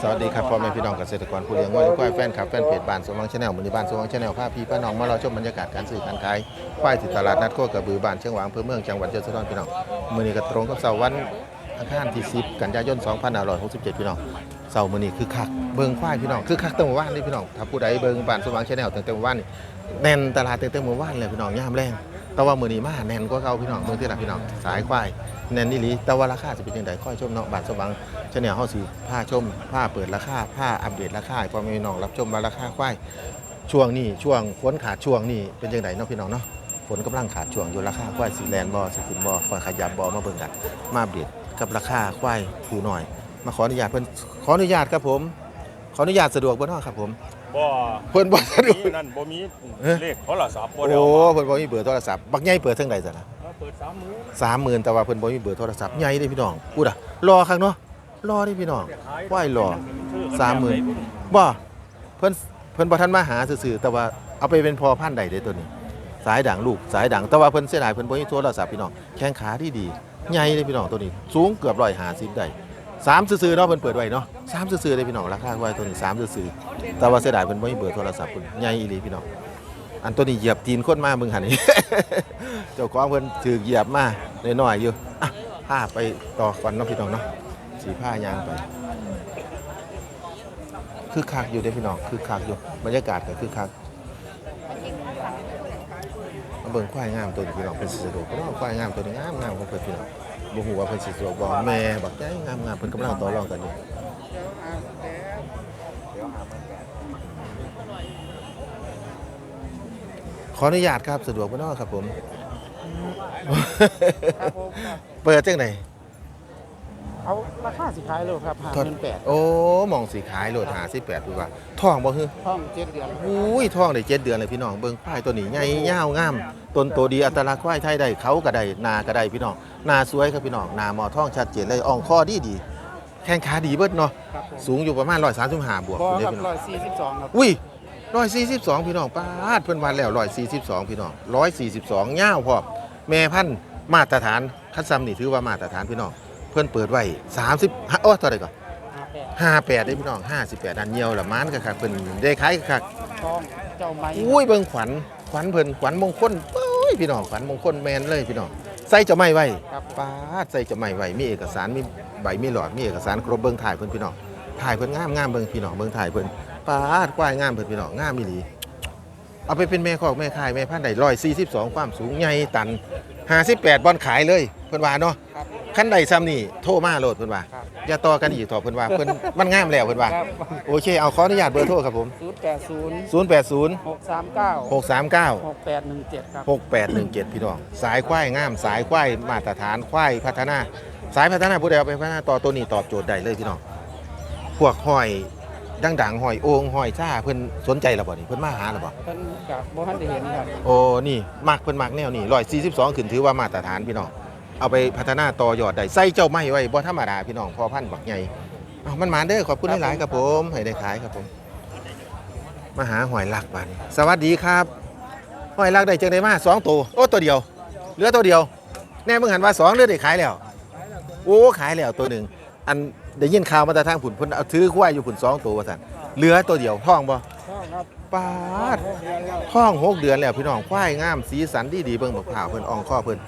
สวัสดีครับพ่อแม่พี่น้องเกษตรกรผู้เลี้ยงวัวและควายแฟนคลับแฟนเพจบ้านสมวังชาแนลมือนี้บ้านสมวังชาแนลพาพพี่ป้าน้องมาเราชมบรรยากาศการซื้อการขายควายที่ตลาดนัดโคกระบือบ้านเชียงหวางอำเภอเมืองจังหวัดยะโสธรพี่น้องมือนี้ก็ตรงกับเสาร์วันอังคารที่ 10 กันยายน 2567 พี่น้องเสาร์มือนี้คือคักเบิ่งควายพี่น้องคือคักตั้งแต่เมื่อวานนี่พี่น้องถ้าผู้ใดเบิ่งบ้านสมวังชาแนลตั้งแต่เมื่อวานนี่แน่นตลาดตั้งแต่เมื่อวานเลยพี่น้องยามแรงแต่ว่ามือนี้มาแน่นกว่าเก่าพี่น้องเมืองที่ละพี่น้องสายควาย แน่นนี่ลีแต่ว่าราคาจะเป็นยังไงค่อยชมเนาะบ้านสมหวังเฉนียวเฮาสิผ้าชมผ้าเปิดราคาผ้าอัปเดตราคาให้พ่อแม่พี่น้องรับชมว่าราคาควายช่วงนี้ช่วงฝนขาดช่วงนี้เป็นจังไดเนาะพี่น้องเนาะฝนกำลังขาดช่วงอยู่ราคาควายสีแลนบ่สิขึ้นบ่ควายขยับบ่มาเบิ่งกันมาอัปเดตกับราคาควายผู้น้อย มาขออนุญาตเพิ่นขออนุญาตครับผม ขออนุญาตสะดวกบ่เนาะครับผมบ่เพิ่นบ่สะดวกมีนั่นบ่มีเอ๊ะเลขโทรศัพท์บ่โอ้ได้เอามาเพิ่นบ่มีเบอร์โทรศัพท์บักใหญ่เปิดเท่งใดซะนะ เปิดสามมือสามหมื่นแต่ว่าเพิ่นบ่มีเบอร์โทรศัพท์ใหญ่เด้พี่น้องพูดอะรอข้างเนาะรอเด้พี่น้องควายรอสามหมื่นบ่เพิ่นเพิ่นบ่ทันมาหาซื่อๆแต่ว่าเอาไปเป็นพอพันใดเด้ตัวนี้ สายด่างลูกสายด่างแต่ว่าเพิ่นเสียดายเพิ่นบ่มีโทรศัพท์พี่น้องแข้งขาที่ดีใหญ่เลยพี่น้องตัวนี้ สูงเกือบ150ได้สามซื่อๆเนาะเพิ่นเปิดไว้เนาะสามซื่อๆเลยพี่น้องราคาไว้ตัวนี้สามซื่อๆแต่ว่าเสียดายเพิ่นบ่มีเบอร์โทรศัพท์เพิ่นใหญ่อีหลีพี่น้อง อันตัวนี้เหยียบตีนคนมามึงหันนี่ เจ้าของเพิ่นถือเหยียบมาน้อยๆอยู่อะพาไปต่อก่อนเนาะพี่น้องเนาะสีผ้ายางไป คือคักอยู่เด้อพี่น้องคือคักอยู่บรรยากาศก็คือคักมาเบิ่งควายงามตัวนี้พี่น้องเป็นสิสะดวกเพราะว่าควายงามตัวนี้งามงามของเพิ่นพี่น้องบ่ฮู้ว่าเพิ่นสิสะดวกบ่แม่บักใหญ่งามงามเพิ่นกำลังต่อรองกันอยู่ ขออนุญาตครับสะดวกบ่เนาะครับผม ครับผมครับเปิดจังไดเอาราคาสิขายโลครับห้าหมื่นแปดโอ้หมองสีขายโลด58ดีกว่าท้องบ่ฮือห้องเจ็ดเดือนอุ้ยท้องได้เจ็ดเดือนเลยพี่น้องเบิ่งควายตัวนี้ใหญ่ยาวงามต้นโตดีอัตลักษณ์ควายไทยได้เขาก็ได้นาก็ได้พี่น้องนาสวยครับพี่น้องนาหมอท้องชัดเจนเลยอ่องคอดีดีแข้งขาดีเบิดเนาะครับผมสูงอยู่ประมาณ135บวกบอคุณเด้ครับพี่น้ร้อองยสี่สิบสองครับอุ้ย 142พี่น้องป้าดเพิ่นวัดแล้ว142พี่น้อง142ยาวพร้อมแม่พันธุ์มาตรฐานคัดซ้ำนี่ถือว่ามาตรฐานพี่น้องเพิ่นเปิดไว้30โอ้เท่าไหร่ก่อนห้าแปด58ได้พี่น้อง58อันเหี่ยวละมานก็คักเพิ่นได้ขายก็คักทองเจ้าไม้อุ้ยเบิ่งขวัญขวัญเพิ่นขวัญมงคลโอ้ยพี่น้องขวัญมงคลแมนเลยพี่น้องใส่เจะไม่ไว้ครับป้าดใส่เจะไม่ไว้มีเอกสารมีใบมีหลอดมีเอกสารครบเบิ่งถ่ายเพิ่นพี่น้องถ่ายเพิ่นงามงามเบิ่งพี่น้องเบิ่งถ่ายเพิ่น ป้าดควายงามเพิ่นพี่น้องงามอีหลีเอาไปเป็นแม่คอกแม่ขายแม่พันธุ์ได้142ความสูงใหญ่ตัน58บอลขายเลยเพิ่นว่าเนาะครับคันใดซ้ำนี่โทรมาโลดเพิ่นว่าครับ อย่าต่อกันอีกต่อเพิ่นว่าเพิ่นมันงามแล้วเพิ่นว่าครับโอเคเอาขออนุญาตเบอร์โทรครับผม ศูนย์แปดศูนย์080 หกสามเก้า639หกแปดหนึ่งเจ็ดครับ 6817 พี่น้อง สายควายงาม สายควายมาตรฐานควายพัฒนา สายพัฒนาผู้ใดเอาไปพัฒนาต่อตัวนี้ตอบโจทย์ได้เลยพี่น้อง พวกหอย ดังๆหอยโองหอยชาเพิ่นสนใจแล้วบ่นี่เพิ่นมาหาแล้วบ่ท่านกับโบฮันได้เห็นครับโอ้นี่มักเพิ่นมักแนวนี้142ขึ้นถือว่ามาตรฐานพี่น้องเอาไปพัฒนาต่อยอดได้ใส่เจ้าไม้ไว้บ่ธรรมดาพี่น้องพอพันธุ์บักใหญ่เอามันมาเด้อขอบคุณหลายๆครับผมให้ได้ขายครับผมมาหาหอยลักบาดนี้สวัสดีครับหอยลักได้จังได้มาสองตัวโอ้ตัวเดียวเหลือตัวเดียวแน่มึงหันว่าสองเหลือได้ขายแล้วโอ้ขายแล้วตัวหนึ่งอัน ได้ยินข่าวมาแต่ทางผุนเพิ่นเอาถือควายอยู่ผุนสองตัวว่าซั่นเหลือตัวเดียวท้องบ่ครับปาดท้องหกเดือนแล้วพี่น้องควายงามสีสันดีดีๆเบิ่งบักผ่าวเพิ่นอ่องข้อเพิ่น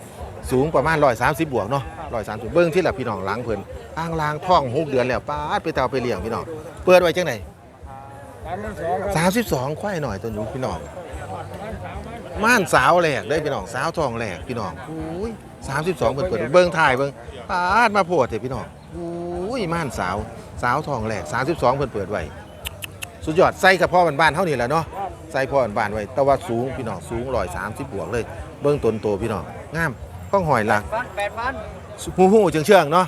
สูงประมาณ130บวกเนาะ130เบิ่งที่ละพี่น้องหลังเพิ่นอ้างลางท้องหกเดือนแล้วปาดไปเตาไปเลี้ยงพี่น้องเปิดไว้จังไดสามหมื่นสองครับ32ควายหน่อยตัวนี้พี่น้องม่านสาวแหลกเด้อพี่น้องสาวทองแหลกพี่น้องอุ้ย32เพิ่นเปิดเบิ่งถ่ายเบิ่งปาดมาโพดเถอะพี่น้องอุ้ ยม่านสาว สาวทองแหลก32 เพิ่นเปิดไว้สุดยอดใส่กับพ่อบ้านๆเท่านี้แหละเนาะใส่พ่อบ้านไว้ แต่ว่าสูงพี่น้องสูงร้อยสามสิบบวกเลย เบื้องต้นโตพี่น้องงามข้องหอยหลักพันแปดพันหูหูเชิงเชื่องๆเนาะ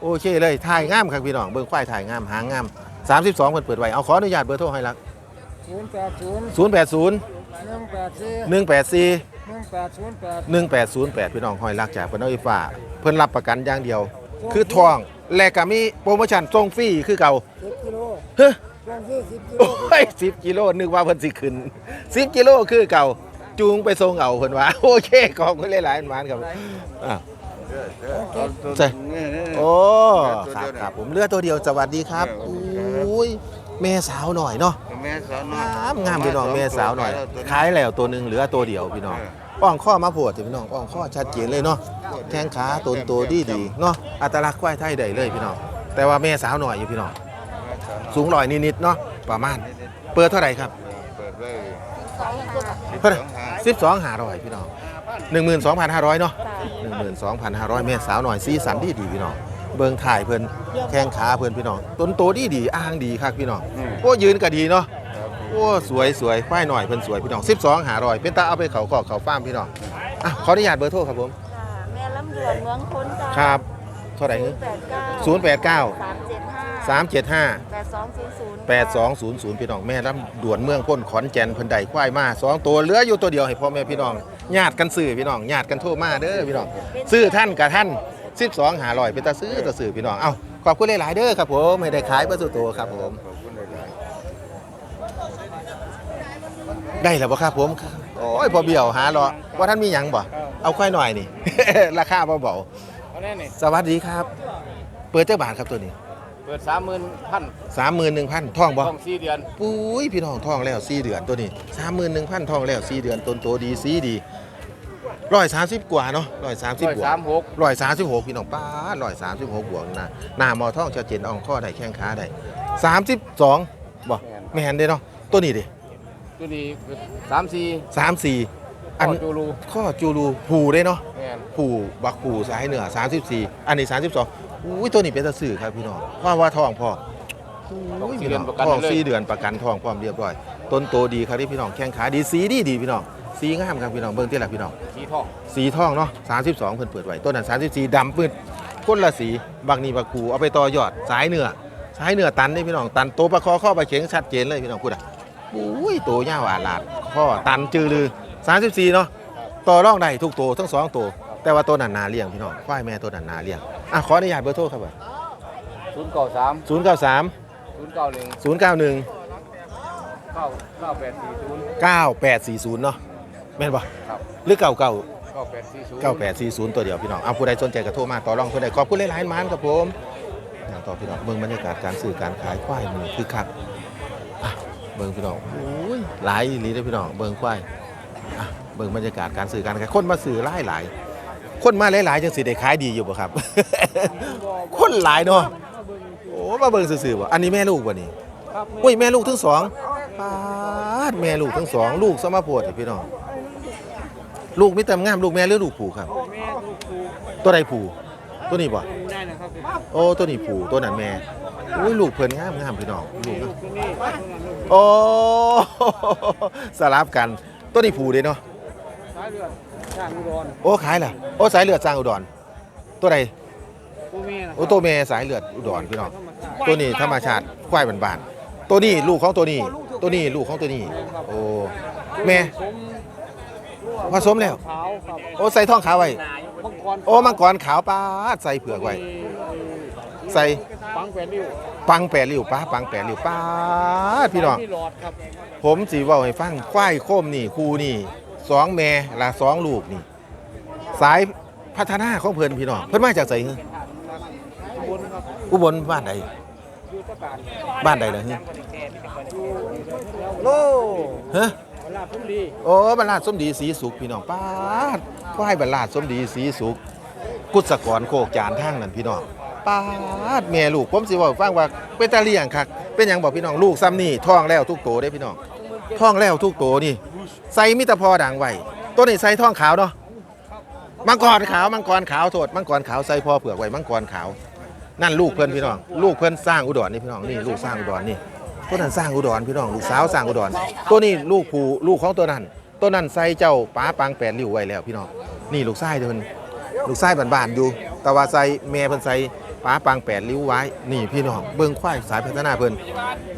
โอเคเลยถ่ายงามครับพี่น้องเบื้องควายถ่ายงามหางงาม32เพิ่นเปิดไว้เอาขออนุญาตเบอร์โทรให้หลักศูนย์แปดศูนย์080หนึ่งแปดสี่184หนึ่งแปดศูนย์แปด1808พี่น้องหอยหลักจากเพิ่นเอาไฟฟ้าเพิ่นรับประกันอย่างเดียว คือทองและก็มีโปรโมชั่นส่งฟรีคือเก่าสิบกิโลเฮ้ยช่วงที่สิบกิโลโอ้ย10กิโลนึกว่าเพิ่นสิขึ้น10กิโลคือเก่าจูงไปส่งเอาเพิ่นว่าโอเคขอบคุณหลายๆหมานครับอะใช่โอ้ครับครับผมเลือตัวเดียวสวัสดีครับอุ้ยแม่สาวหน่อยเนาะแม่สาวน้อยงามงามพี่น้องแม่สาวหน่อยขายแล้วตัวหนึ่งเหลือตัวเดียวพี่น้อง ป้องข้อมาโผดพี่น้องป้องข้อชัดเจนเลยเนาะแข้งขาตนโตดีดีเนาะอัตลักษณ์ควายไทยได้เลยพี่น้องแต่ว่าแม่สาวหน่อยอยู่พี่น้องสูงลอยนิดๆเนาะประมาณ เปิดเท่าไหร่ครับเปิดไว้เท่าไหร่สิบสองหาร้อยพี่น้องหนึ่งหมื่นสองพันห้าร้อยเนาะหนึ่งหมื่นสองพันห้าร้อยแม่สาวหน่อยสีสันดีดีพี่น้องเบิ่งถ่ายเพิ่นแข้งขาเพิ่นพี่น้องต้นโตดีดีอ้างดีครับพี่น้องโอ้ยืนก็ดีเนาะ โอ้สวยสวยควายหน่อยเพิ่นสวยพี่น้อง12หาร้อยเป็นตาเอาไปเขาขอกเขาฟาร์มพี่น้องอะขออนุญาตเบอร์โทรครับผมค่ะแม่ลำเดือนเมืองพ้นจ้าครับเท่าไหร่เงศูนย์แปดเก้า089สามเจ็ดห้า375 แปดสองศูนย์ศูนย์8200พี่น้องแม่ลำด่วนเมืองพ้นขอนแก่นเพิ่นได้ควายมาสองตัวเหลืออยู่ตัวเดียวให้พ่อแม่พี่น้องญาติกันซื้อพี่น้องญาติกันโทรมาเด้อพี่น้องซื้อท่านกับท่าน 12หาร้อยเป็นตาซื้อตาซื้อพี่น้องเอ้าขอบคุณหลายๆเด้อครับผมไม่ได้ขายเบอร์สุดโตวครับผม ขอบคุณหลาย ได้แล้วบ่ครับผม โอ้ยพอเบี้ยวหารอว่าท่านมีหยังบ่ เอาควายหน่อยนี่ ราคาเบาๆเอาแน่นี่สวัสดีครับ เปิดเจ้าบาทครับตัวนี้ เปิดสามหมื่นพันสามหมื่นหนึ่งพันท่องบ่ ต้องสี่เดือนปุ้ยพี่น้องท่องแล้วสี่เดือนตัวนี้สามหมื่นหนึ่งพันท่องแล้วสี่เดือนต้นโตดีสีดีร้อยสามสิบกว่าเนาะร้อยสามสิบร้อยบวก สามหกร้อยสามสิบหกพี่น้องป้าร้อยสามสิบหกบวกนะหน้าหมอท่องชัดเจนอ่องข้อได้แข้งขาได้สามสิบสองบ่ไม่เห็นเด้เนาะตัวนี้ดิ ตัวนี้สามสี่สามสี่อันข้อจูรูข้อจูรูผูได้เนาะแม่นผูบักผูสายเหนือ 34 อันนี้ 32อุ้ยตัวนี้เป็นตะสื่อครับพี่น้องเพราะว่าทองพออุ้ยพี่น้องทองสี่เดือนประกันทองพร้อมเรียบร้อย ต้นโตดีครับที่พี่น้องแข้งขาดีสีดีดีพี่น้องสีงามครับพี่น้องเบิ่งที่ละพี่น้องสีทองสีทองเนาะ32 เพิ่นเปิดไว้ต้นนั้น34ดำปื้ดคนละสีบางนี่บักผูเอาไปต่อยอดสายเหนือสายเหนือตันนี่พี่น้องตันโตประคอข้อไปเข็งชัดเจนเลยพี่น้องพูดอะ อุ้ยโตยาวอาลาดข้อตันจือลือ34เนาะต่อรองได้ทุกตัวทั้งสองตัวแต่ว่าตัวนั้นนาเลี้ยงพี่น้องควายแม่ตัวนั้นนาเลี้ยงอะขออนุญาตเบอร์โทรครับศูนย์เก้าสามศูนย์เก้าสามศูนย์เก้าหนึ่งศูนย์เก้าหนึ่งเก้าเก้าแปดสี่ศูนย์เก้าแปดสี่ศูนย์เนาะแม่นปะครับหรือเก้าเก้าเก้าแปดสี่ศูนย์เก้าแปดสี่ศูนย์ตัวเดียวพี่น้องเอาผู้ใดสนใจก็โทรมาต่อรองผู้ใดขอบคุณหลายๆมานครับผมอะต่อพี่น้องเบิ่งบรรยากาศการซื้อการขายควายมือคือคักอะ เบิ่งพี่น้องโอ้ยหลายอีหลีเด้อพี่น้องเบิ่งควายอะเบิ่งบรรยากาศการซื้อการขายคนมาซื้อหลายหลายๆคนมาหลายๆจังสิได้ขายดีอยู่บ่ครับ คนหลายเนาะโอ้มาเบิ่งซื่อๆบ่อันนี้แม่ลูกบ่นี่อุ้ยแม่ลูกทั้งสองปาดแม่ลูกทั้งสองลูกสมาโพดพี่น้องลูกมีแต่งามลูกแม่หรือลูกผู้ครับแม่ลูกครูตัวใดผู้ตัวนี้บ่ได้นะครับโอ้ตัวนี้ผู้ตัวนั้นแม่ อุ้ยลูกเพิ่นงามงามพี่น้องลูกนะตัวนี้โอ้สลับกันตัวนี้ผู้เด้เนาะสายเลือดช่างอุดรโอ้ขายล่ะโอ้สายเลือดสร้างอุดรตัวใดตัวแม่นะโอ้ตัวแม่สายเลือดอุดรพี่น้องตัวนี้ธรรมชาติควายบานๆตัวนี้ลูกของตัวนี้ตัวนี้ลูกของตัวนี้โอ้แม่สมผสมแล้วขาวครับโอ้ใส่ท้องขาวไว้มังกรโอ้มังกรขาวป้าดใส่เผือกไว้ ใส่ปังแปดริ้วปังแปดริ้วป้าปังแปดริ้วป้าดพี่น้องที่หลอดครับผมสีว่าให้ฟังควายโคมนี่คูนี่สองแม่ละสองลูกนี่ สายพัฒนาของเพิ่นพี่น้องเพิ่นมาจากไสฮะบนครับอุบลบ้านใดยูตะการบ้านใดล่ะฮะโลฮะเวลาพุ่มดีโอ้บรรลาดสมดีสีสุขพี่น้องป้าดควายบรรลาดสมดีสีสุขกุศกรโคกจานทางนั่นพี่น้อง ป้าดแม่ลูกผมสิเว่าให้ฟังว่าเป็นตาเลี้ยงคักเป็นหยังบอกพี่น้องลูกซ้ำนี่ท้องแล้วทุกโตได้พี่น้องท้องแล้วทุกโตนี่ใส่มิตรพอด่างไว้ตัวนี้ใส่ท้องขาวเนาะมังกรขาวมังกรขาวโทษมังกรขาวใส่พอเผือกไว้มังกรขาว นั่นลูกเพื่อนพี่น้อง ลูกเพื่อนสร้างอุดรนี่พี่น้องนี่ลูกสร้างอุดรนี่ตัวนั้นสร้างอุดรพี่น้องลูกสาวสร้างอุดร ตัวนี้ลูกผู้ลูกของตัวนั้นตัวนั้นใส่เจ้าป้าปังแปดริ้วไว้แล้วพี่น้องนี่ลูกชายเพิ่นลูกชายบ้านๆอยู่ แต่ว่าใส่แม่เพิ่นใส่ ป้าปังแปดริ้วไว้ นี่พี่น้องเบิ่งควายสายพัฒนาเพิ่น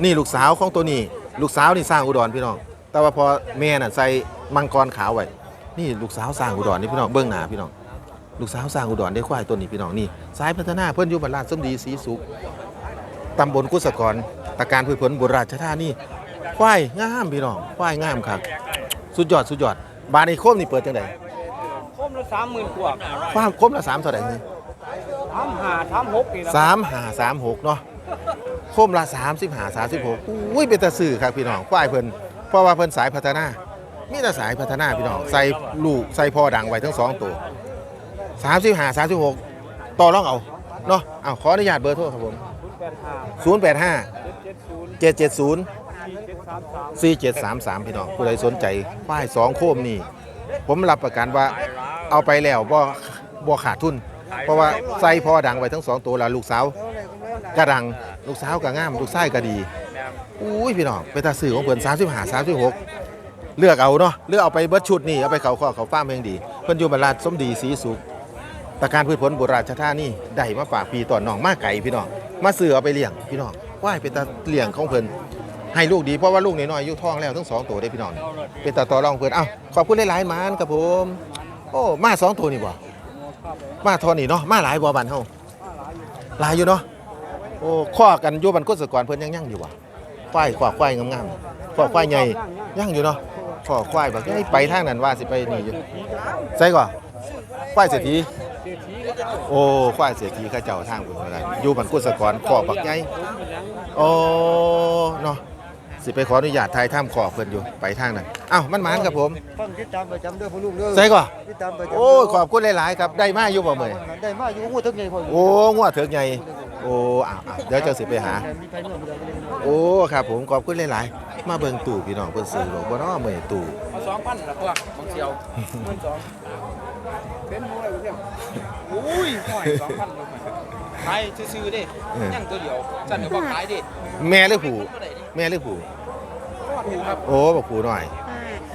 นี่ลูกสาวของตัวนี้ ลูกสาวนี่สร้างอุดรพี่น้อง แต่ว่าพอแม่น่ะใส่มังกรขาวไว้นี่ลูกสาวสร้างอุดรนี่พี่น้องเบิ่งหน้าพี่น้อง ลูกสาวสร้างอุดรได้ควายตัวนี้พี่น้องนี่สายพัฒนาเพิ่นอยู่บ้านลาดสมดีสีสุขตำบลกุศกรตะการพืชผลบุรีราชธานีควายงามพี่น้องควายงามครับสุดยอดสุดยอดบานในโคมนี่เปิดจังไดคมมละสามหมื่นกว่าความคมละสามเท่าไหร่นี่ สามหาสามหกนี่นะสามหาสามหกเนาะโคมละสามสิบหาสามสิบหกอุ้ยเป็นตาสื่อครับพี่น้องควายเพิ่นเพราะว่าเพิ่นสายพัฒนามีแต่สายพัฒนาพี่น้องใส่ลูกใส่พ่อดังไว้ทั้งสองตัวสามสิบหาสามสิบหกต่อรองเอาเนาะเอาขออนุญาตเบอร์โทรครับผมศูนย์แปดห้าศูนย์แปดห้าเจ็ดเจ็ดศูนย์เจ็ดเจ็ดศูนย์สี่เจ็ดสามสาม4733พี่น้องผู้ใดสนใจควายสองโคมนี่ผมรับประกันว่าเอาไปแล้วบ่บ่ขาดทุน เพราะว่าใส่พอดังไว้ทั้งสองตัวแล้วลูกสาวก็ดังลูกสาวก็งามลูกชายก็ดีอุ้ยพี่น้องไปตาสื่อของเพิ่น35 36 เลือกเอาเนาะเลือกเอาไปเบิดชุดนี่เอาไปเขาข้อเขาฟ้าร์มเองดี เพิ่นอยู่บรรลาดสมดีสีสุขตะการพืชผลบุราชธานี่ได้มาฝากพี่อนน้องมาไก่พี่น้องมาซื้อเอาไปเลี้ยงพี่น้องว่ายเป็นตาเลี้ยงของเพิ่นให้ลูกดีเพราะว่าลูกน้อยๆอายุท้องแล้วทั้งสองตัวได้พี่น้องเป็นตาต่อรองเพื่อนเอ้าขอบคุณหลายๆหมานครับผม โอ้มาสองตัวนี่บ่ มาเทอนี่เนาะมาหลายบ่บันเฮาหลายอยู่เนาะโอ้ข้อกันอยู่บันกุศกรเพิ่นยังยังอยู่บ่ควายข้อควายงามๆข้อควายใหญ่ยังอยู่เนาะข้อควายแบบไปทางนั้นว่าสิไปนี่อยู่ใส่ก่อนควายเศรษฐีโอ้ควายเศรษฐีเข้าเจ้าทางพุ่นอะไรอยู่บันกุศกรข้อบักใหญ่โอ้เนาะ สิไปขออนุญาตถ่ายถ้ำขอเพิ่นอยู่ไปทางนั้นอ้าวมันหมานครับผมฟังติดตามประจำเด้อพ่อลูกเด้อใส่ก่อนติดตามประจำโอ้ขอบคุณหลายๆครับได้มาอยู่บ่เมื่อยได้มาอยู่งูทึกไงพ่อโอ้งวดเถิกใหญ่โอ้อ้าวอ้าวเดี๋ยวเจะสิไปหามีใครเมื่อมีใครเมื่อโอ้ครับผมขอบคุณหลายๆ มาเบิ่งตู่พี่น้องเพิ่นซื้อบ่บ่เนาะเมื่อยตู่เอาสองพันละพวกบางเชียวเงินสองเป็นมูอะไรเพียงอุ้ยห่วยสองพันเลยขายซื้อๆดิยังตัวเดียวจันเดี๋ยวบอกขายดิแม่หรือผู้เมื่อไหร่ดิ แม่หรือผู้ถูกครับโอ้บักผู้หน่อย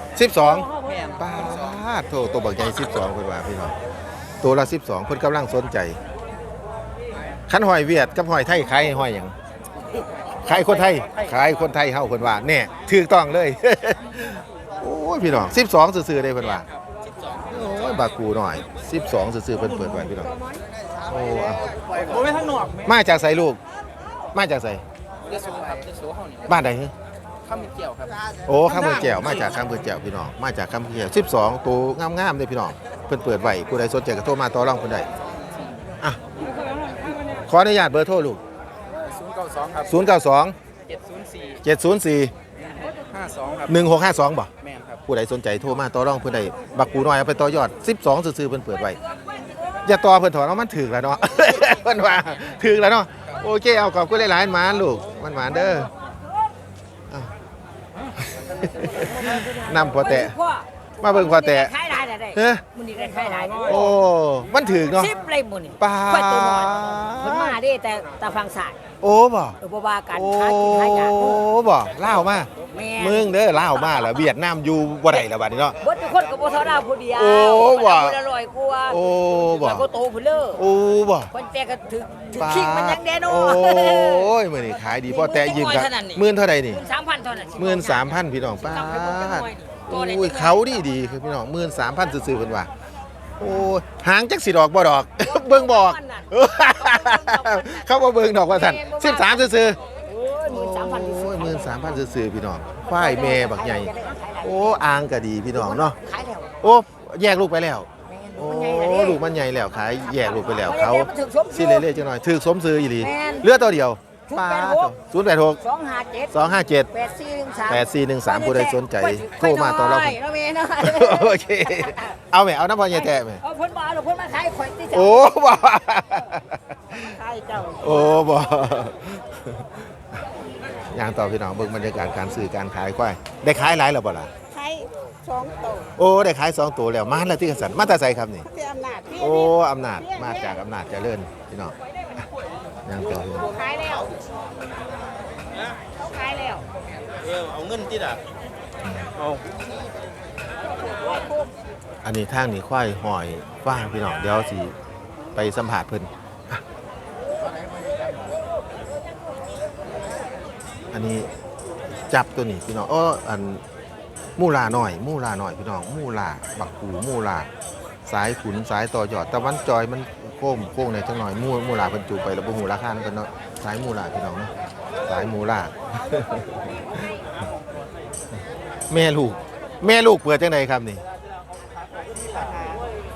12แม่นป้าดโทตัวบักใหญ่12เพิ่นว่าพี่น้องตัวละ 12เพิ่นกำลังสนใจคันหอยเวียดกับหอยไทยขายหอยหยังขายคนไทยขายคนไทยเฮาเพิ่นว่าแน่ถูกต้องเลย โอ้ยพี่น้อง12ซื่อๆเด้เพิ่นว่าโอ้ยบากูหน่อย 12ซื่อๆเพิ่นเปิดไว้พี่น้องโอ้อะโอ้ยทั้งหนวกมาจากไสลูก มาจากไสเดี๋ ยวโซ่ครับเดี๋ยวโซ่เฮานี่บ้านใดฮึข้าวมีเกี่ยวครับโอ้ข้ามเมืองแก้วมาจากข้ามเมืองแก้วพี่น้องมาจากข้ามเมืองแก้ว12 ตัวงามๆเลยพี่น้องเพิ่นเปิดไว้ผู้ใดสนใจก็โทรมาต่อรองเพิ่นได้อะขออนุญาตเบอร์โทรลูก092ครับ092 704 704 52ครับ1652บ่แม่นครับผู้ใดสนใจโทรมาต่อรองเพิ่นได้บักปูน้อยเอาไปต่อยอด 12ซื่อๆเพิ่นเปิดไว้อย่าต่อเพิ่นถอนเอามันถึกแล้วเนาะ เพิ่นว่าถึกแล้วเนาะ โอเคเอาขอบคุณหลายๆหมานลูกมันหมานเด้ออ้าวนำพอแตะพ่อมาเบิ่งพอแตะ ขายได้ได้เฮ้ย มันนี่ได้ขายได้โอ้มันถึกเนาะสิบเลยมื้อนี่ปลา ค่อยตัวน้อยเพิ่นมาเด้แต่ตาฟังสาย โอ้บ่เออบ่ว่ากันโอ้ขายกินขายยากบ่เล่าวมาแม่มึงเด้อเล่าวมาแล้วเวียดนามอยู่บ่ได้แล้วบัดนี้เนาะเบิดทุกคนก็บ่เท่าดาวผู้เดียวโอ้ว่ะคนละร้อยกว่าโอ้บ่แล้วก็โตพุ่นเด้อโอ้บ่คนแต่ก็ถึกถึกคิงมันยังแดโนโอ้ยมื้อนี้ขายดีพอแต่ยืมกันเท่านั้นนี่หมื่นเท่าใดนี่13,000เท่านั้นหมื่นสามพันพี่น้องป้าดโอ้ยเขาดีดีคือพี่น้องหมื่นสามพันซื่อๆเพิ่นว่า โอ้ยหางจักสิดอกบ่ดอก เบิ่งบอก เขาบ่เบิ่งดอกว่าซั่น13ซื่อๆโอ้ยโอ้13,000ยหมื่นสามพันซื่อๆพี่น้องฝ้ายแม่บักใหญ่ โอ้อ่างก็ดีพี่น้องเนาะขายแล้วโอ้แยกลูกไปแล้วแม่นโอ้มันใหญ่แล้วเด้ลูกมันใหญ่แล้วขายแยกลูกไปแล้วเขามันถึกสมสิเล่ๆจังหน่อยถือสมซื้ออีหลีแม่นเหลือตัวเดียว086ป้าศูนย์แปดหก257สองห้าเจ็ด8413แปดสี่หนึ่งสามผู้ใดสนใจโทรมาต่อเราไปแล้วแม่นะโอเคเอาไหมเอาน้ำพอใหญ่แท้ไหมเอาเพิ่นมาเอาเพิ่นมาขายข่อยติจ้ะโอ้บ่ ขายเจ้าโอ้บ่อย่างต่อพี่น้องเบิ่งบรรยากาศการซื้อการขายควายได้ขายหลายแล้วบ่ล่ะใช้สองโตโอ้ได้ขายสองตัวแล้วมาแล้วที่กษัตริย์มาแต่ใส่ครับนี่ที่อำนาจพี่โอ้อำนาจมาจากอำนาจเจริญพี่น้องอะยังต่อพี่น้องขายแล้วเขาขายแล้วเออเอาเงินติดอะเอาอันนี้ทางนี้ควายหอยฟ้างพี่น้องเดี๋ยวสิไปสัมผัสเพิ่น อันนี้จับตัวนี้พี่น้องอ้ออันมูลาหน่อย มูลาหน่อยพี่น้อง มูลาบักหูมูลาสายขุนสายต่อยอดตะวันจอยมันโค้งโค้งในจังหน่อยมูมูลาเพิ่นจูงไปแล้วบ่ฮู้ราคานกันเนาะสายมูลาพี่น้องเนาะสายมูลาแม่ลูก แม่ลูกเปิดจังไดครับนี่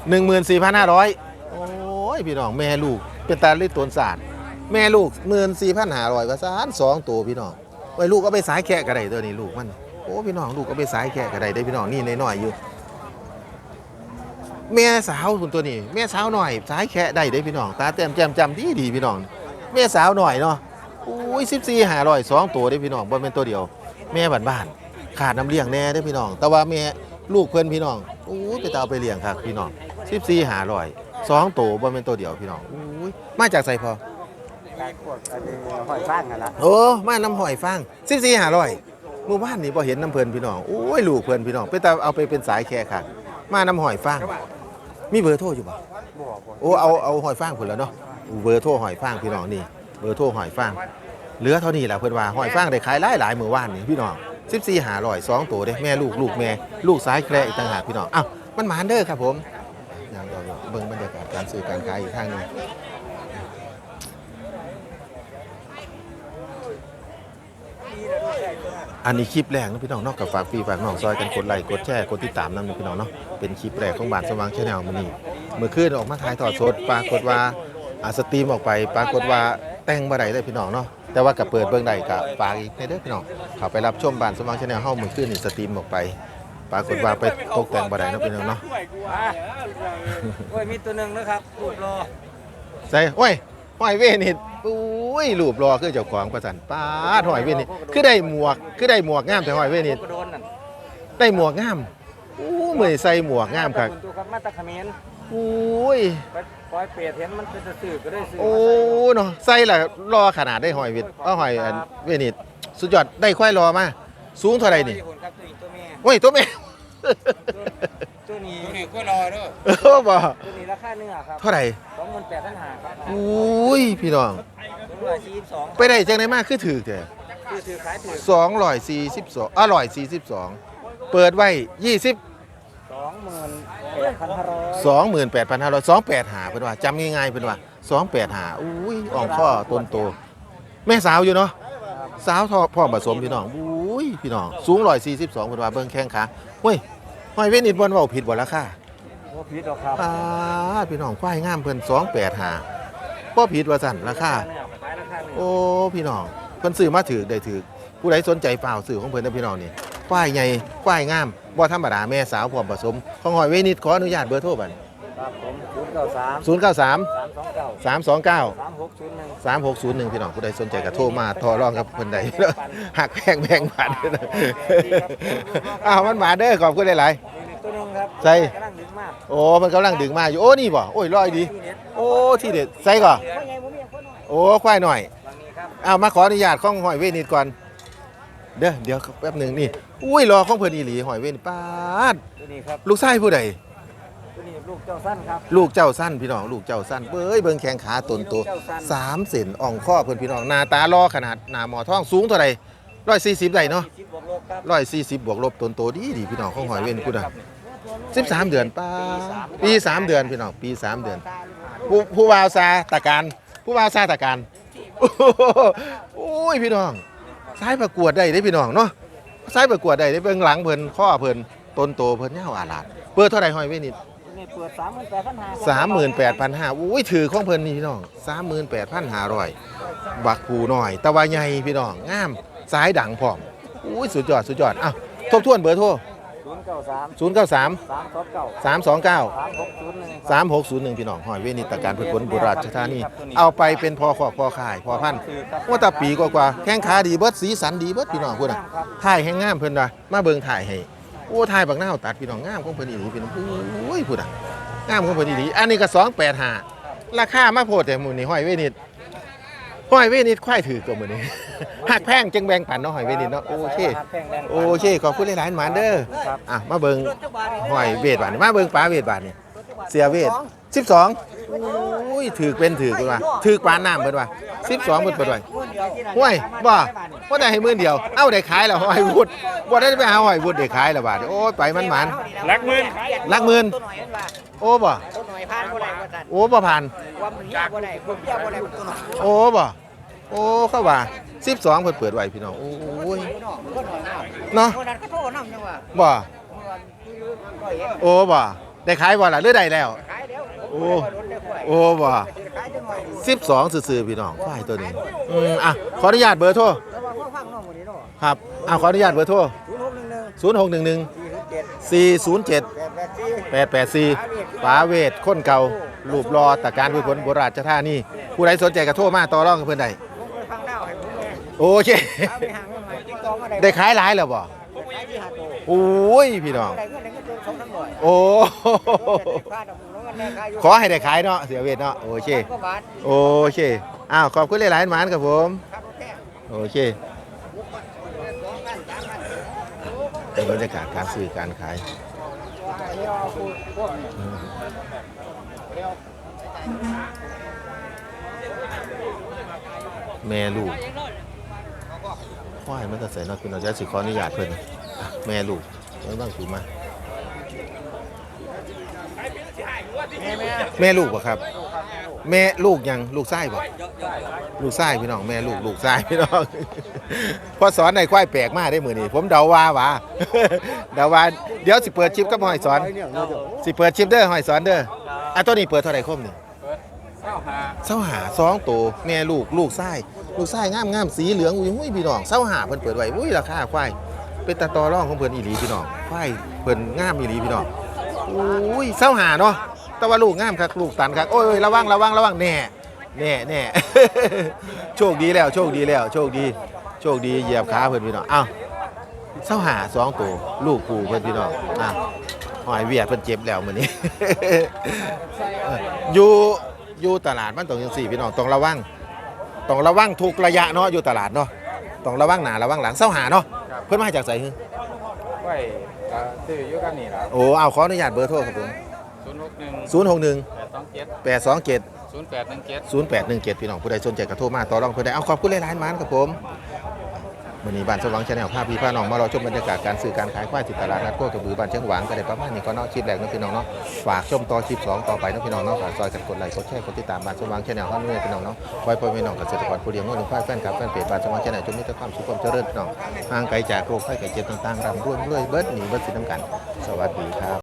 หนึ่งหมื่นสี่พันห้าร้อยโอ้ยพี่น้องแม่ลูกเป็นตาลิตรนศาสตร์แม่ลูกหมื่นสี่พันห้าร้อยกว่าสานสองตัวพี่น้อง ว้ลูกก็ไปสายแค่กระไดตัวนี้ลูกมันโอ้พี่น้องลูกก็ไปสายแค่กระไดได้พี่น้องนี่น้อยๆอยู่แม่สาวคุณตัวนี้แม่สาวหน่อยสายแค่ได้ได้พี่น้องตาเต็มแจ่มจำดีดีพี่น้องแม่สาวหน่อยเนาะโอ้ยสิบสี่หาร้อยสองตัวได้พี่น้องบ่เป็นตัวเดียว แม่บ้านๆขาดน้ำเลี้ยงแน่ได้พี่น้อง แต่ว่าแม่ลูกเพื่อนพี่น้องโอ้ยไปตาเอาไปเลี้ยงครับพี่น้องสิบสี่หาร้อยสองตัวบ่เป็นตัวเดียวพี่น้องโอ้ยมาจากใส่พอ พวกอันนี้หอยฟางกันละโอ้มาน้ำหอยฟางสิบสี่ห้าร้อยหมู่บ้านนี่พอเห็นน้ำเพลินพี่น้องโอ้ยลูกเพลินพี่น้องไปตาเอาไปเป็นสายแค่ค่ะ มาน้ำหอยฟางมีเบอร์โทรอยู่ปะบ่บ่โอ้เอาเอาหอยฟางพุ่นแล้วเนาะเบอร์โทรหอยฟางพี่น้องนี่เบอร์โทรหอยฟางเหลือเท่านี้แหละเพิ่นว่าหอยฟางได้ขายหลายหลายๆมื้อวานนี่พี่น้อง14หาร้อยสองตัวเด้แม่ลูกลูกแม่ลูกซ้ายแคร์อีกต่างหากพี่น้องอ้าวมันหมานเด้อครับผมอย่างเดียวเบิ่งบรรยากาศการซื้อการขายอีกทางหนึง อันนี้คลิปแรกนะพี่น้องเนอกกับฝากพี่ฝากน้องซอยกันกดไลค์กดแชร์กดติดตามนํนะพี่น้องเนาะเป็นคลิปแรกของบ้านสว่างชาแนลมื้อนี้เมื่อคืนออกมาถ่ายทอดสดปรากฏว่าอาสตรีมออกไปปรากฏว่าแต่งบ่ได้เลยพี่น้องเนาะแต่ว่ากับเปิดเบิ่งได้กับฝากอีกในเด้อพี่น้องเข้าไปรับชมบ้านสว่างชาแนลเฮาเมื่อคืนนี่สตรีมออกไป ปรากฏว่าไปตกแต่งบ่ได้เนาะพี่น้องเนาะโอ้ยมีตัวหนึงนะครับรูปรอใส่โอ้ย หอยเวนิดอุ้ยรูปรอคือเจ้าของประสันป้าดหอยเวนิดคือได้หมวกคือได้หมวกงามแต่หอยเวนิดกระโดนนั่นได้หมวกงามอู้มื้อนี้ใส่หมวกงามครับณตัวครับมาตะเขมรอุ้ยไปปล่อยเปรตเห็นมันเป็นตะสื่อก็ได้สื่อโอ้เนาะใส่ละรอขนาดได้หอยเวทเอาหอยอันเวนิดสุดยอดได้ควายรอมาสูงเท่าไหร่นี่คนครับตัวนี้ตัวแม่โอ้ยตัวแม่ตัวนี้ตัวนี้ก็รอเด้อเออบ่ตัวนี้ราคาเนื้อครับเท่าไหร่สอง หมื่นแปดพันห้าครับอุ้ยพี่น้องตัวร้อยสี่สิบสองไปได้จังไดมากคือถือแต่คือถือขายถือสองร้อยสี่สิบสองอร่อยสี่สิบสองเปิดไว้ยี่สิบสองหมื่นแปดพันห้าร้อยสองหมื่นแปดพันห้าร้อยสองแปดหาเพิ่นว่าจำง่ายๆเพิ่นว่าสองแปดหาอุ้ยอ่องข้อต้นโต แม่สาวอยู่เนาะสาวทอพ่อผสมพี่น้องอุ้ยพี่น้องสูงร้อยสี่สิบสองเพิ่นว่าเบิ่งแข้งขาเฮ้ยหอยเวนิดบนเว้าผิดบ่ราคา โอ้พิษหรอกครับอ่าพี่น้องควายงามเพิ่นสองแปดหาบ่ผิดว่าสั่นราคา เนื้อขายราคาเนื้อโอ้พี่น้องเพิ่นซื้อมาถือได้ถือผู้ใดสนใจเปล่าซื้อของเพิ่นนะพี่น้องนี่ควายใหญ่ควายงามบ่ธรรมดาแม่สาวพร้อมผสม ของหอยเวนิดขออนุญาตเบอร์โทรบัดครับผมศูนย์เก้าสาม093 สามสองเก้า329 สามหกศูนย์หนึ่ง 3601 พี่น้องผู้ใดสนใจก็โทรมาทอรองกับเพิ่นใด หักแพงแบ่งบาทอ้าวมันมาเด้อขอบคุณหลายนี่ตัวหนึง ครับใส่ กำลังดึงมากๆโอ้มันกำลังดึงมาอยู่โอ้นี่บ่โอ้ยลอยดีที่เน็ตโอ้ที่เด็ดใส่ก่อนเพราะไงผมมีคนหน่อยโอ้ควายหน่อยบางนี้ครับเอามาขออนุญาตของหอยเวนิดก่อนเด้อเดี๋ยวแป๊บหนึ่งนี่อุ้ยรอของเพิ่นอีหลีหอยเวนิดปาดตัวนี้ครับลูกชายผู้ใดตัวนี้ลูกเจ้าสั้นครับ ลูกเจ้าสั้นพี่น้องลูกเจ้าสั้นเบ้ยเบิ่งแข้งขาตนโตลูกเจ้าสั้นสามเซนอ่องข้อเพิ่นพี่น้องหน้าตารอขนาดหน้าหมอท้องสูงเท่าใดร้อยสี่สิบได้เนาะสิบบวกลบครับร้อยสี่สิบบวกลบตนโตดีดีพี่น้องของหอยเวนิดพูดอะ สิบสามเดือนป้าปีสามเดือนพี่น้องปีสามเดือน ผู้ผู้วาวซาตะการผู้วาวซาตะการโอ้โหโอ้ยพี่น้องสายประกวดได้ได้พี่น้องเนาะสายประกวดได้ได้เบิ่งหลังเพิ่นข้อเพิ่นต้นโตเพิ่นยาวอาลาดเปิดเท่าไหร่หอยเวนิดตัวนี้เปิดสามหมื่นแปดพันห้าสามหมื่นแปดพันห้าอุ้ยถือของเพิ่นนี่พี่น้องสามหมื่นแปดพันห้าร้อยบักผูหน่อยแตะวันใหญ่พี่น้องงามสายดังพร้อมอุ้ยสุดยอดสุดยอดอ้าวทบทวนเบอร์โทร ศูนย์เก้าสามศูนย์เก้าสามสามสองเก้าสามสองเก้าสามหกศูนย์หนึ่ง3601 พี่น้องหอยเวนิตการพืชผลบุราชธานี เอาไปเป็นพอขอบพอขายพอพันธุ์ว่าแตาปีกว่าๆแข้งขาดีเบิดสีสันดีเบิดพี่น้องพุ่นน่ะครับถ่ายแห้งงามเพิ่นว่ามาเบิ่งถ่ายให้โอ้ถ่ายบักหน้าวตัดพี่น้องงามของเพิ่นอีหลีพี่น้องโอ้ยพุ่นน่ะงามของเพิ่นอีหลีอันนี้ก็285ราคามาโพดแต่มื้อนี้หอยเวนิต หอยเวนิตควายถือกว่ามื้อนี้ หักแพงจังแบ่งปันเนาะหอยเวนิตเนาะโอเคแพงแรงโอเคขอบคุณหลายๆหมานเด้อครับอะมาเบิ่งหอยเวทบาทนี่มาเบิ่งปลาเวทบาทนี่เสียเวท 12อุ้ยถือเป็นถือกันว่าถือปลาน้ำเบิดว่า12เบิดเบิดไว้ห้วยบ่บ่ได้ให้มื้อเดียว เอ้าได้ขายแล้วหอยวุดบ่ได้ไปหาหอยวุดได้ขายแล้วบาดนี้โอ้ยไปมันหมันลักหมื่นลักหมื่นตัวหน่อยเห็นป่ะโอ้บ่ตัวหน่อยพานบ่ได้ว่าจัดโอ้บ่ผ่านความเหี้ยบ่ได้ความเหี้ยบ่ได้มันตัวหน่อยโอ้บ่โอ้เข้าว่า12เพิ่นเปิดไว้พี่น้องโอ้ยก็หน่อยน้ำเนาะคนนั้นก็โทรน้ำจังว่าบ่ก็เห็นโอ้บ่ได้ขายบ่ล่ะหรือได้แล้วขายเดี๋ยว โอ้โอ้บ่ขายจังหน่อย12ซื่อๆพี่น้องควายตัวนี้อืมอะขออนุญาตเบอร์โทรแล้วว่าพ่อฟังน้องวันนี้เนาะครับอะขออนุญาตเบอร์โทรศูนย์หกหนึ่งหนึ่ง0611สี่สิบเจ็ด407แปดแปดสี่884ป๋าเวทคนเก่ารูปรอตะการพืชผลโบราณท่านี่ผู้ใดสนใจก็โทรมาต่อรองกับเพิ่นได้ผมไปฟังดาวให้ผมเลยโอเคเอาไปห่างกันใหม่ติ๊กตองมาได้ได้ขายหลายแล้วบ่ขายที่หาโตโอ้ยพี่น้องได้เงินได้เงินเดือนสองสามร้อยโอ้ ขอให้ได้ขายเนาะเสียเวทเนาะโอเคโอเคอ้าวขอบคุณหลายๆหมานครับผมโอเคเป็นบรรยากาศการซื้อการขายแม่ลูกควายมันจะใส่เนอกคุณเอาจะสิขออนุญาตเพิ่นแม่ลูกแล้วบ้างถูกมา แม่ลูกบ่ครับ แม่ลูกยังลูกไส้บ่ลูกไส้พี่น้องแม่ลูกลูกไส้พี่น้องพอสอนในควายแปลกมากได้มือนี้ผมเดาว่าหวะเดาว่าเดี๋ยวสิเปิดชิปกับหอยสอนสิเปิดชิปเด้อหอยสอนเด้ออะตัวนี้เปิดเท่าไหร่คมนี่เจ้าหาเศร้าหาสองตัวแม่ลูกลูกไส้ลูกไส้งามงามสีเหลืองอุ้ยหุ้ยพี่น้องเศร้าหาเพิ่นเปิดไว้อุ้ยราคาควายเป็นตาตอร่องของเพิ่นอีหลีพี่น้องควายเพิ่นงามอีหลีพี่น้องอุ้ยเศร้าหาเนาะ แต่ว่าลูกงามครับลูกตันครับโอ้ยระวังระวังระวังแน่แน่แน่ โชคดีแล้ว โชคดีแล้ว โชคดี โชคดีเหยียบขาเพิ่นพี่น้องอ้าวเศร้าหาสองตัวลูกปู่เพิ่นพี่น้องอะหอยเวียดเพิ่นเจ็บแล้วมื้อนี้ อยู่อยู่ตลาดมันต้องจังสี่พี่น้องต้องระวังต้องระวังทุกระยะเนาะอยู่ตลาดเนาะต้องระวังหน้าระวังหลังเศร้าหาเนาะเพิ่นมาจากไสฮึไว้ก็ซื้ออยู่กันนี่ล่ะโอ้เอาขออนุญาตเบอร์โทรครับผม ศูนย์หกหนึ่ง061 แปดสองเจ็ด827 ศูนย์แปดหนึ่งเจ็ด 0817พี่น้องผู้ใดสนใจก็โทรมาต่อรองเพิ่นได้เอาขอบคุณหลายๆหมานครับผมวันนี้บ้านสว่างชาแนลพาพี่พาน้องมารอชมบรรยากาศการซื้อการขายควายที่ตลาดนัดโคกระบือบ้านเชียงหวางก็ได้ประมาณนี้ก็เนาะคลิปแรกเนาะพี่น้องเนาะฝากชมต่อคลิปสองต่อไปเนาะพี่น้องเนาะฝากซอยกันกดไลค์กดแชร์กดติดตามบ้านสว่างชาแนลเฮาด้วยพี่น้องเนาะคอยพ่อแม่น้องเกษตรกรผู้เลี้ยงงูหนึ่งควายแฟนคลับแฟนเพจบ้านสว่างชาแนลจงมีแต่ความสุขความเจริญพี่น้องห่างไกลจากโรคภัยไข้เจ็บต่างๆร่ำรวยรวยเบิดหนีเบิดสินน้ำกัน สวัสดีครับ